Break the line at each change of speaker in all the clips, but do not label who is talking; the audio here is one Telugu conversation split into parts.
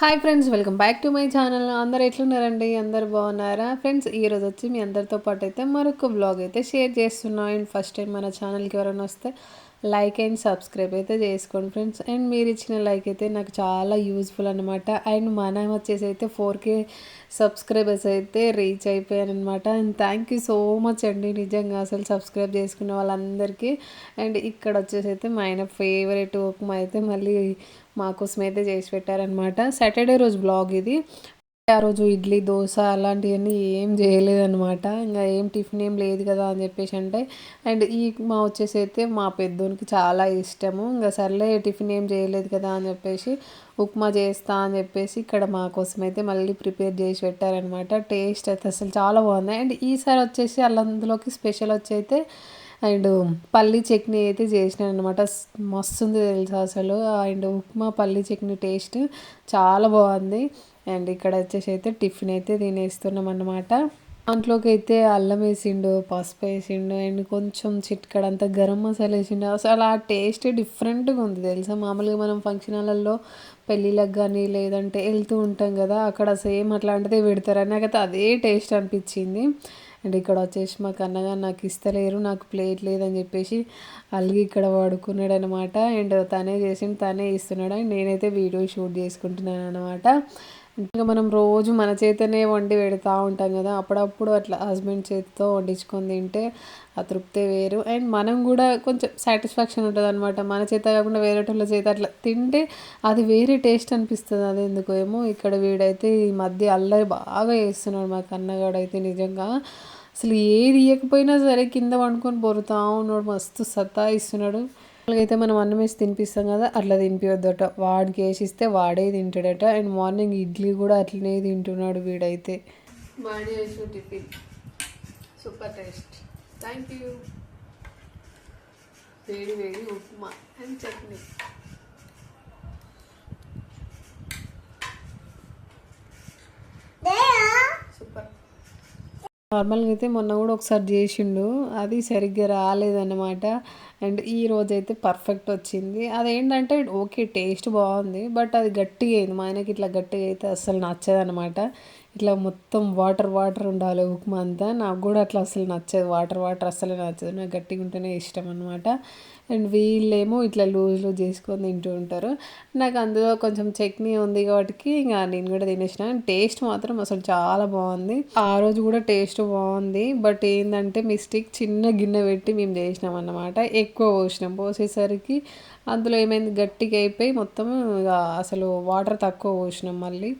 Hi friends welcome back to my channel అందరు ఎట్లున్నారండి? అందరు బాగున్నారా? ఫ్రెండ్స్ ఈరోజు వచ్చి మీ అందరితో పాటు అయితే మరొక బ్లాగ్ అయితే షేర్ చేస్తున్నాం అండ్ ఫస్ట్ టైం మన ఛానల్కి ఎవరైనా వస్తే లైక్ అండ్ సబ్స్క్రైబ్ అయితే చేసుకోండి ఫ్రెండ్స్ అండ్ మీరు ఇచ్చిన లైక్ అయితే నాకు చాలా యూస్ఫుల్ అనమాట అండ్ మనం వచ్చేసి అయితే ఫోర్ కే సబ్స్క్రైబర్స్ అయితే రీచ్ అయిపోయాను అనమాట and thank you so much అండి. నిజంగా అసలు సబ్స్క్రైబ్ చేసుకున్న వాళ్ళందరికీ. అండ్ ఇక్కడ వచ్చేసి అయితే మా ఆయన ఫేవరెట్ ఉప్మా అయితే మళ్ళీ మా కోసం అయితే చేసి పెట్టారనమాట సాటర్డే రోజు బ్లాగ్ ఇది. ఆ రోజు ఇడ్లీ దోశ అలాంటివన్నీ ఏం చేయలేదనమాట ఇంకా ఏం టిఫిన్ ఏం లేదు కదా అని చెప్పేసి అంటే అండ్ ఈ మా వచ్చేసి అయితే మా పెద్దోనికి చాలా ఇష్టము. ఇంకా సర్లే టిఫిన్ ఏం చేయలేదు కదా అని చెప్పేసి ఉప్మా చేస్తా అని చెప్పేసి ఇక్కడ మా కోసం అయితే మళ్ళీ ప్రిపేర్ చేసి పెట్టారనమాట టేస్ట్ అయితే అసలు చాలా బాగుంది. అండ్ ఈసారి వచ్చేసి అందులోకి స్పెషల్ వచ్చి అయితే అండ్ పల్లీ చట్నీ అయితే చేసినాను అనమాట మస్తు ఉంది తెలుసా అసలు. అండ్ ఉప్మా పల్లీ చట్నీ టేస్ట్ చాలా బాగుంది. అండ్ ఇక్కడ వచ్చేసి అయితే టిఫిన్ అయితే తినేస్తున్నాం అన్నమాట. దాంట్లోకి అయితే అల్లం వేసిండు పసుపు వేసిండు అండ్ కొంచెం చిట్కడంతా గరం మసాలా వేసిండు. అసలు ఆ టేస్ట్ డిఫరెంట్గా ఉంది తెలుసా. మామూలుగా మనం ఫంక్షన్ హాలల్లో పెళ్ళిళ్ళకి కానీ లేదంటే వెళ్తూ ఉంటాం కదా అక్కడ సేమ్ అట్లాంటిదే పెడతారు నాకైతే అదే టేస్ట్ అనిపించింది. అండ్ ఇక్కడ వచ్చేసి మా కన్నగా నాకు ఇస్తలేరు నాకు ప్లేట్ లేదని చెప్పేసి అలిగి ఇక్కడ వాడుకున్నాడు అనమాట అండ్ తనే చేసి తనే ఇస్తున్నాడు. అండ్ నేనైతే వీడియో షూట్ చేసుకుంటున్నాను అనమాట ఇంకా మనం రోజు మన చేతనే వండి పెడతా ఉంటాం కదా అప్పుడప్పుడు అట్లా హస్బెండ్ చేతితో వండించుకొని తింటే ఆ తృప్తే వేరు. అండ్ మనం కూడా కొంచెం సాటిస్ఫాక్షన్ ఉంటుంది అనమాట మన చేత కాకుండా వేరే వాళ్ళ చేత అట్లా తింటే అది వేరే టేస్ట్ అనిపిస్తుంది. అది ఎందుకు ఏమో ఇక్కడ వీడైతే ఈ మధ్య అల్లరి బాగా వేస్తున్నాడు మా కన్నగాడైతే నిజంగా. అసలు ఏది ఇవ్వకపోయినా సరే కింద వండుకొని బొరుతా ఉన్నాడు. మస్తు సత్తా ఇస్తున్నాడు అయితే మనం అన్నం వేసి తినిపిస్తాం కదా అట్లా తినిపించొద్దట వాడికి వేసిస్తే వాడే తింటాడట. అండ్ మార్నింగ్ ఇడ్లీ కూడా అట్లనే తింటున్నాడు వీడైతే. బాడీ వేసి tiffin. Super taste. Thank you. వేడి వేడి ఉప్మా అండ్ చట్నీ. సూపర్ నార్మల్గా అయితే మొన్న కూడా ఒకసారి చేసిండు. అది సరిగ్గా రాలేదన్నమాట. అండ్ ఈ రోజు అయితే పర్ఫెక్ట్ వచ్చింది. అదేంటంటే ఓకే టేస్ట్ బాగుంది బట్ అది గట్టిగా అయింది మా ఆయనకి ఇట్లా గట్టిగా అయితే అస్సలు నచ్చదనమాట ఇట్లా మొత్తం వాటర్ వాటర్ ఉండాలి. ఉప్మా అంతా నాకు కూడా అట్లా అసలు నచ్చదు. వాటర్ వాటర్ అసలు నచ్చదు. నాకు గట్టిగా ఉంటేనే ఇష్టం అనమాట అండ్ వీళ్ళేమో ఇట్లా లూజ్ లూజ్ చేసుకొని తింటూ ఉంటారు. నాకు అందులో కొంచెం చట్నీ ఉంది కాబట్టి ఇంకా నేను కూడా తినేసిన. టేస్ట్ మాత్రం అసలు చాలా బాగుంది. ఆ రోజు కూడా టేస్ట్ బాగుంది. బట్ ఏంటంటే మిస్టేక్ చిన్న గిన్నె పెట్టి మేము చేసినాం అన్నమాట. ఎక్కువ పోసినాం. పోసేసరికి అందులో ఏమైంది? గట్టిగా అయిపోయి మొత్తం అసలు వాటర్ తక్కువ పోసినాం మళ్ళీ.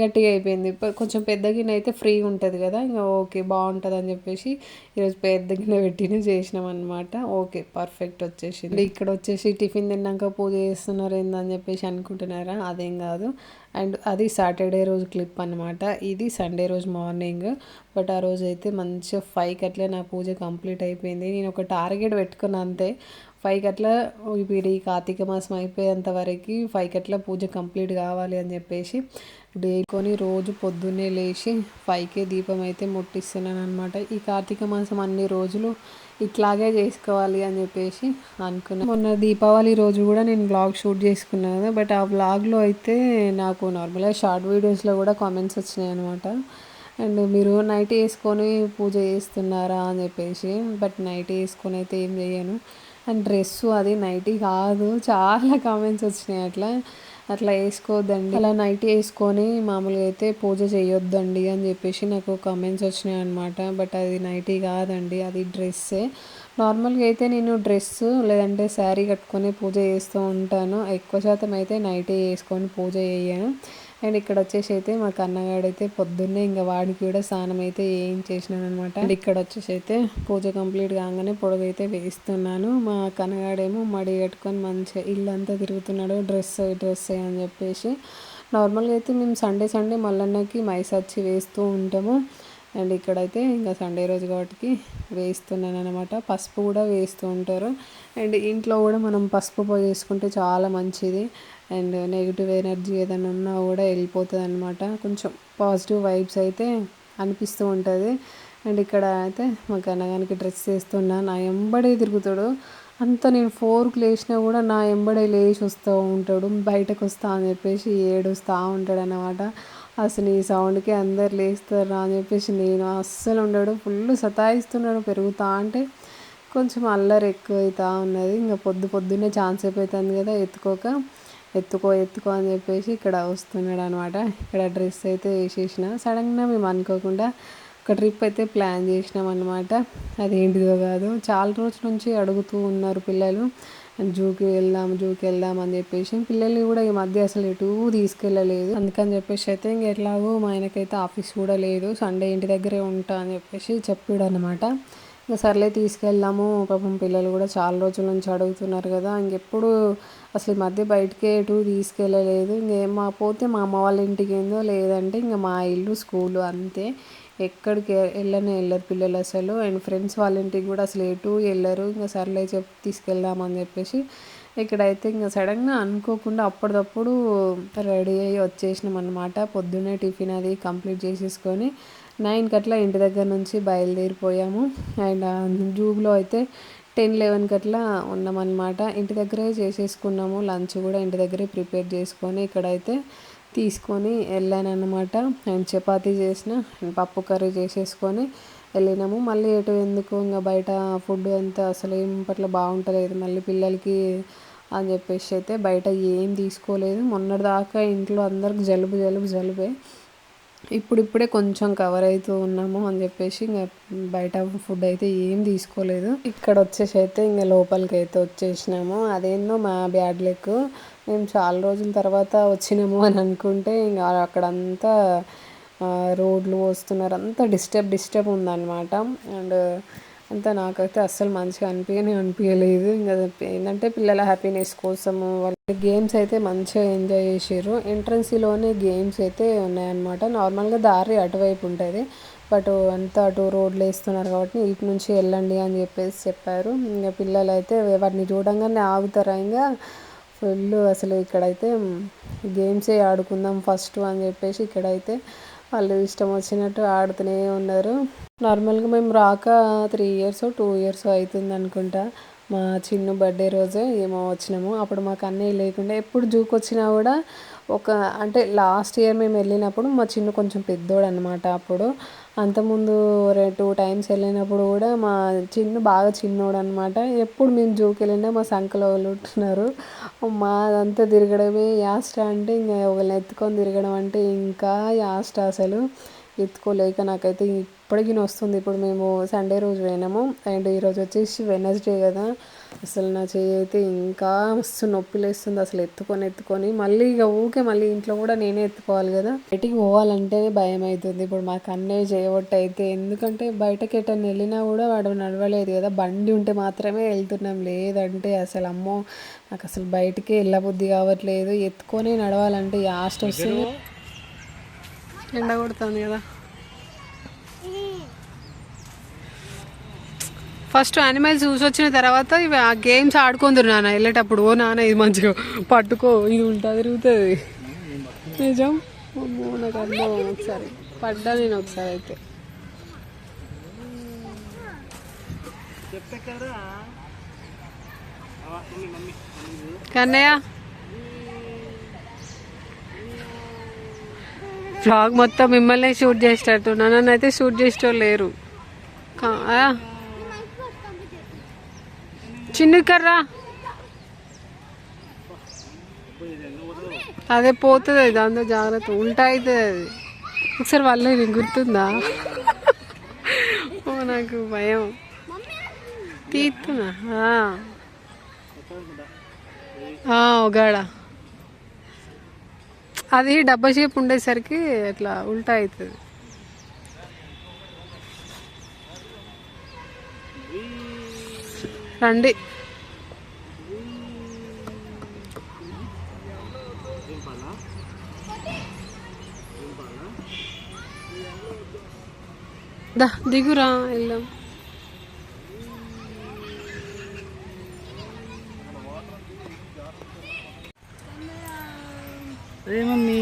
గట్టిగా అయిపోయింది. కొంచెం పెద్ద గిన్నె అయితే ఫ్రీ ఉంటుంది కదా ఇంకా ఓకే బాగుంటుంది అని చెప్పేసి ఈరోజు పెద్ద గిన్నె పెట్టిన చేసినాం అనమాట ఓకే పర్ఫెక్ట్ వచ్చేసింది. ఇక్కడ వచ్చేసి టిఫిన్ తిన్నాక పూజ చేస్తున్నారు ఏందని చెప్పేసి అనుకుంటున్నారా? అదేం కాదు. అండ్ అది సాటర్డే రోజు క్లిప్ అనమాట ఇది సండే రోజు మార్నింగ్. బట్ ఆ రోజు అయితే మంచిగా ఫైవ్కి అట్లే నా పూజ కంప్లీట్ అయిపోయింది. నేను ఒక టార్గెట్ పెట్టుకున్నా అంతే. ఫైవ్కి అట్లా ఇప్పుడు ఈ కార్తీక మాసం అయిపోయేంత వరకు ఫైవ్కి అట్లా పూజ కంప్లీట్ కావాలి అని చెప్పేసి డే కొని రోజు పొద్దున్నే లేచి ఫైవ్కే దీపం అయితే ముట్టిస్తున్నాను అనమాట ఈ కార్తీక మాసం అన్ని రోజులు ఇట్లాగే చేసుకోవాలి అని చెప్పేసి అనుకున్నాను మొన్న దీపావళి రోజు కూడా నేను బ్లాగ్ షూట్ చేసుకున్నాను కదా బట్ ఆ బ్లాగ్లో అయితే నాకు నార్మల్గా షార్ట్ వీడియోస్లో కూడా కామెంట్స్ వచ్చినాయి అనమాట అండ్ మీరు నైట్ వేసుకొని పూజ చేస్తున్నారా అని చెప్పేసి బట్ నైట్ వేసుకొని అయితే ఏం చేయను. అండ్ డ్రెస్సు అది నైటీ కాదు. చాలా కామెంట్స్ వచ్చినాయి అట్లా. అట్లా వేసుకోవద్దండి. అలా నైట్ వేసుకొని మామూలుగా అయితే పూజ చేయొద్దండి అని చెప్పేసి నాకు కామెంట్స్ వచ్చినాయి అనమాట బట్ అది నైటీ కాదండి అది డ్రెస్సే. నార్మల్గా అయితే నేను డ్రెస్ లేదంటే శారీ కట్టుకొని పూజ చేస్తూ ఉంటాను. ఎక్కువ శాతం అయితే నైటీ వేసుకొని పూజ చేయను. అండ్ ఇక్కడ వచ్చేసి అయితే మా కన్నగాడైతే పొద్దున్నే ఇంకా వాడికి కూడా స్నానం అయితే ఏం చేసినాను అనమాట అండ్ ఇక్కడ వచ్చేసి అయితే పూజ కంప్లీట్ కాగానే పొడగైతే వేస్తున్నాను మా కన్నగాడేమో మడి కట్టుకొని మంచిగా ఇల్లు అంతా తిరుగుతున్నాడు డ్రెస్ డ్రెస్ అని చెప్పేసి. నార్మల్గా అయితే మేము సండే సండే మల్లన్నకి మైసచ్చి వేస్తూ ఉంటాము. అండ్ ఇక్కడైతే ఇంకా సండే రోజు కాబట్టి వేస్తున్నాను అనమాట పసుపు కూడా వేస్తూ ఉంటారు. అండ్ ఇంట్లో కూడా మనం పసుపు పోయి వేసుకుంటే చాలా మంచిది. అండ్ నెగిటివ్ ఎనర్జీ ఏదైనా ఉన్నా కూడా వెళ్ళిపోతుంది అనమాట కొంచెం పాజిటివ్ వైబ్స్ అయితే అనిపిస్తూ ఉంటుంది. అండ్ ఇక్కడ అయితే మా అనగానికి డ్రెస్ చేస్తున్నా నా ఎంబడే తిరుగుతాడు. అంత నేను ఫోర్కి లేచినా కూడా నా ఎంబడే లేచి వస్తూ ఉంటాడు బయటకు వస్తా అని చెప్పేసి ఏడుస్తూ ఉంటాడు అన్నమాట అసలు ఈ సౌండ్కి అందరు లేస్తారు అని చెప్పేసి నేను అస్సలు ఉండడు. ఫుల్ సతాయిస్తున్నాడు పెరుగుతా అంటే కొంచెం అల్లరి ఎక్కువ అవుతూ ఉన్నది. ఇంకా పొద్దు పొద్దున్నే ఛాన్స్ అయిపోతుంది కదా ఎత్తుకోక. ఎత్తుకో ఎత్తుకో అని చెప్పేసి ఇక్కడ వస్తున్నాడు అనమాట ఇక్కడ డ్రెస్ అయితే వేసేసిన. సడన్గా మేము అనుకోకుండా ఒక ట్రిప్ అయితే ప్లాన్ చేసినాం అనమాట అదేంటిదో కాదు. చాలా రోజుల నుంచి అడుగుతూ ఉన్నారు పిల్లలు. జూకి వెళ్దాం జూకి వెళ్దాం అని చెప్పేసి. పిల్లల్ని కూడా ఈ మధ్య అసలు ఎటు తీసుకెళ్ళలేదు. అందుకని చెప్పేసి అయితే ఇంక ఎట్లాగో మా ఆయనకైతే ఆఫీస్ కూడా లేదు. సండే ఇంటి దగ్గరే ఉంటా అని చెప్పేసి చెప్పాడు అనమాట ఇంకా సర్లే తీసుకెళ్దాము పాపం పిల్లలు కూడా చాలా రోజుల నుంచి అడుగుతున్నారు కదా ఇంకెప్పుడు అసలు ఈ మధ్య బయటికి ఎటు తీసుకెళ్ళలేదు. ఇంకేం మా పోతే మా అమ్మ వాళ్ళ ఇంటికి ఏందో లేదంటే ఇంకా మా ఇల్లు స్కూలు అంతే. ఎక్కడికి వెళ్ళనే వెళ్ళరు పిల్లలు అసలు. అండ్ ఫ్రెండ్స్ వాళ్ళ ఇంటికి కూడా అసలు ఎటు వెళ్ళరు. ఇంకా సర్లే చెప్పి తీసుకెళ్దామని చెప్పేసి ఇక్కడైతే ఇంకా సడన్గా అనుకోకుండా అప్పటికప్పుడు రెడీ అయ్యి వచ్చేసినాం అనమాట పొద్దున్నే టిఫిన్ అది కంప్లీట్ చేసేసుకొని నైన్కి అట్లా ఇంటి దగ్గర నుంచి బయలుదేరిపోయాము. అండ్ జూబ్లో అయితే టెన్ లెవెన్కి అట్లా ఉన్నామన్నమాట. ఇంటి దగ్గరే చేసేసుకున్నాము. లంచ్ కూడా ఇంటి దగ్గరే ప్రిపేర్ చేసుకొని ఇక్కడైతే తీసుకొని వెళ్ళానమాట అండ్ చపాతీ చేసిన పప్పు కర్రీ చేసేసుకొని వెళ్ళినాము. మళ్ళీ ఎటు ఎందుకు ఇంకా బయట ఫుడ్ అంతా అసలు ఏం పట్ల బాగుంటలేదు. మళ్ళీ పిల్లలకి అని చెప్పేసి అయితే బయట ఏం తీసుకోలేదు. మొన్నటిదాకా ఇంట్లో అందరికి జలుబు జలుబు జలుబే. ఇప్పుడిప్పుడే కొంచెం కవర్ అవుతూ ఉన్నాము అని చెప్పేసి ఇంకా బయట ఫుడ్ అయితే ఏం తీసుకోలేదు. ఇక్కడ వచ్చేసి అయితే ఇంకా లోపలికి అయితే వచ్చేసినాము. అదేందో మా బ్యాడ్ లెక్ మేము చాలా రోజుల తర్వాత వచ్చినాము అని అనుకుంటే ఇంకా అక్కడంతా రోడ్లు వస్తున్నారు. అంతా డిస్టర్బ్ డిస్టర్బ్ ఉందన్నమాట. అండ్ అంతా నాకైతే అస్సలు మంచిగా అనిపించని అనిపించలేదు ఇంకా ఏంటంటే పిల్లల హ్యాపీనెస్ కోసము వాళ్ళ గేమ్స్ అయితే మంచిగా ఎంజాయ్ చేసారు ఎంట్రన్సీలోనే గేమ్స్ అయితే ఉన్నాయన్నమాట. నార్మల్గా దారి అటువైపు ఉంటుంది. బట్ అంతా అటు రోడ్లు వేస్తున్నారు కాబట్టి ఇటు నుంచి వెళ్ళండి అని చెప్పేసి చెప్పారు. ఇంకా పిల్లలు అయితే వాటిని చూడంగానే ఆగుతారా ఇంకా? ఫుల్ అసలు ఇక్కడైతే గేమ్సే ఆడుకుందాం ఫస్ట్ అని చెప్పేసి ఇక్కడైతే వాళ్ళు ఇష్టం వచ్చినట్టు ఆడుతూనే ఉన్నారు. నార్మల్గా మేము రాక త్రీ ఇయర్స్ టూ ఇయర్స్ అవుతుంది అనుకుంటా. మా చిన్న బర్త్డే రోజే ఏమో వచ్చినాము. అప్పుడు మాకు అన్నీ లేకుండా ఎప్పుడు జూకి వచ్చినా కూడా ఒక అంటే లాస్ట్ ఇయర్ మేము వెళ్ళినప్పుడు మా చిన్న కొంచెం పెద్దోడు అనమాట అప్పుడు అంతకుముందు టూ టైమ్స్ వెళ్ళినప్పుడు కూడా మా చిన్న బాగా చిన్నోడు అనమాట ఎప్పుడు మేము జూకి వెళ్ళినా మా సంకలో వాళ్ళు ఉంటున్నారు. మాదంతా తిరగడమే యాస్ట అంటే ఇంకా ఒకళ్ళని ఎత్తుకొని తిరగడం అంటే ఇంకా యాస్ట అసలు. ఎత్తుకోలేక నాకైతే ఇప్పటికీ వస్తుంది ఇప్పుడు మేము సండే రోజు పోయినాము. అండ్ ఈరోజు వచ్చేసి వెనస్డే కదా. అసలు నా చేయి అయితే ఇంకా మస్తు నొప్పి లేస్తుంది. అసలు ఎత్తుకొని ఎత్తుకొని. మళ్ళీ ఇక ఊకే మళ్ళీ ఇంట్లో కూడా నేనే ఎత్తుకోవాలి కదా. బయటికి పోవాలంటేనే భయం అవుతుంది. ఇప్పుడు మాకు అన్నయ్య చేయబట్టి అయితే ఎందుకంటే బయటకి ఎటన్నా వెళ్ళినా కూడా వాడు నడవలేదు కదా. బండి ఉంటే మాత్రమే వెళ్తున్నాం. లేదంటే అసలు అమ్మో నాకు అసలు బయటికి వెళ్ళబుద్ధి కావట్లేదు. ఎత్తుకొని నడవాలంటే యాస్ట్ వస్తుంది. ఎండ కొడుతుంది కదా. ఫస్ట్ యానిమల్స్ చూసి వచ్చిన తర్వాత ఇవి ఆ గేమ్స్ ఆడుకుందరు నాన్న. వెళ్ళేటప్పుడు ఓ నాన్న ఇది మంచిగా పట్టుకో ఇది ఉంటా తిరుగుతుంది. నిజం? అమ్మో నాకు అర్థం ఒకసారి. పడ్డా నేను ఒకసారి అయితే. కన్నయ్య? ఫ్లాగ్ మొత్తం మిమ్మల్ని షూట్ చేసేటట్టు. నన్ను అయితే షూట్ చేసేటోళ్ళు లేరు. చిన్న కర్రా. అదే పోతుంది అది దాంతో జాగ్రత్త. ఉల్టా అవుతుంది అది. ఒకసారి వాళ్ళ నీకు గుర్తుందా? ఓ నాకు భయం. తీస్తున్నా. ఒగాడ. అది డబ్బా షేప్ ఉండేసరికి అట్లా ఉల్టా అవుతుంది రండి. దా దిగురా వెళ్దాం.
అరే మమ్మీ.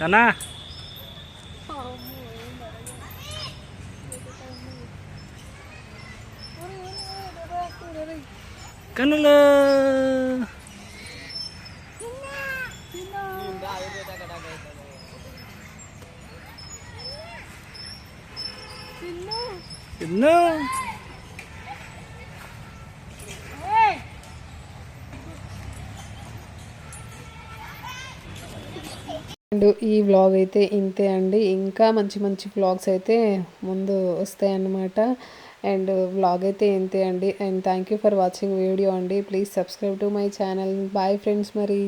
కన్నా కన్నులు చిన్ను
అండ్ ఈ వ్లాగ్ అయితే ఇంతే అండి. ఇంకా మంచి మంచి వ్లాగ్స్ అయితే ముందు వస్తాయి అన్నమాట అండ్ వ్లాగ్ అయితే ఇంతే అండి. And thank you for watching video అండి. Please subscribe to my channel bye friends మరి.